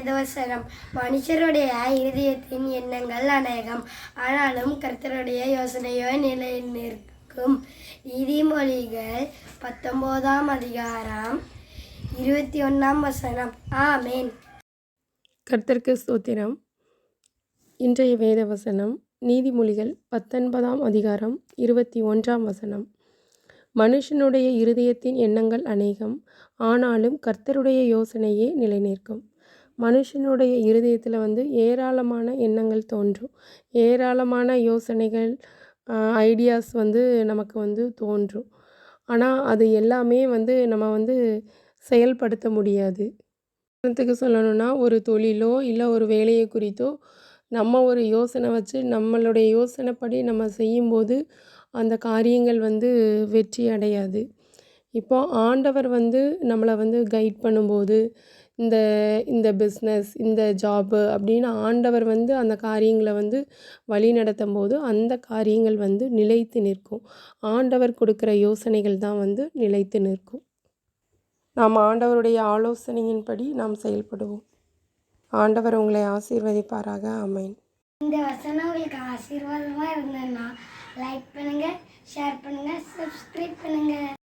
வேதவசனம். மனுஷருடைய இருதயத்தின் எண்ணங்கள் அநேகம். ஆனாலும் கர்த்தருடைய யோசனையோ நிலை நிற்கும் நீதிமொழிகள் பத்தொன்பதாம் அதிகாரம் இருபத்தி ஒன்றாம் வசனம். ஆமேன். கர்த்தருக்கு சூத்திரம் இன்றைய வேத வசனம் நீதிமொழிகள் பத்தொன்பதாம் அதிகாரம் இருபத்தி ஒன்றாம் வசனம். மனுஷனுடைய இருதயத்தின் எண்ணங்கள் அநேகம். ஆனாலும் கர்த்தருடைய யோசனையே நிலைநிற்கும். மனுஷனுடைய இருதயத்தில் வந்து ஏராளமான எண்ணங்கள் தோன்றும். ஏராளமான யோசனைகள் ஐடியாஸ் வந்து நமக்கு வந்து தோன்றும். ஆனால் அது எல்லாமே வந்து நம்ம வந்து செயல்படுத்த முடியாது. உதாரணத்துக்கு சொல்லணும்னா ஒரு தொழிலோ இல்லை ஒரு வேலையை குறித்தோ நம்ம ஒரு யோசனை வச்சு நம்மளுடைய யோசனைப்படி நம்ம செய்யும்போது அந்த காரியங்கள் வந்து வெற்றி அடையாது. இப்போ ஆண்டவர் வந்து நம்மளை வந்து கைட் பண்ணும்போது இந்த இந்த பிஸ்னஸ் இந்த ஜாப்பு அப்படின்னு ஆண்டவர் வந்து அந்த காரியங்களை வந்து வழி நடத்தும் போது அந்த காரியங்கள் வந்து நிலைத்து நிற்கும். ஆண்டவர் கொடுக்குற யோசனைகள் தான் வந்து நிலைத்து நிற்கும். நாம் ஆண்டவருடைய ஆலோசனையின்படி நாம் செயல்படுவோம். ஆண்டவர் உங்களை ஆசீர்வதிப்பாராக. அமைன் இந்த வசனம் உங்களுக்கு ஆசீர்வாதமாக இருந்ததுன்னா லைக் பண்ணுங்கள் ஷேர் பண்ணுங்கள்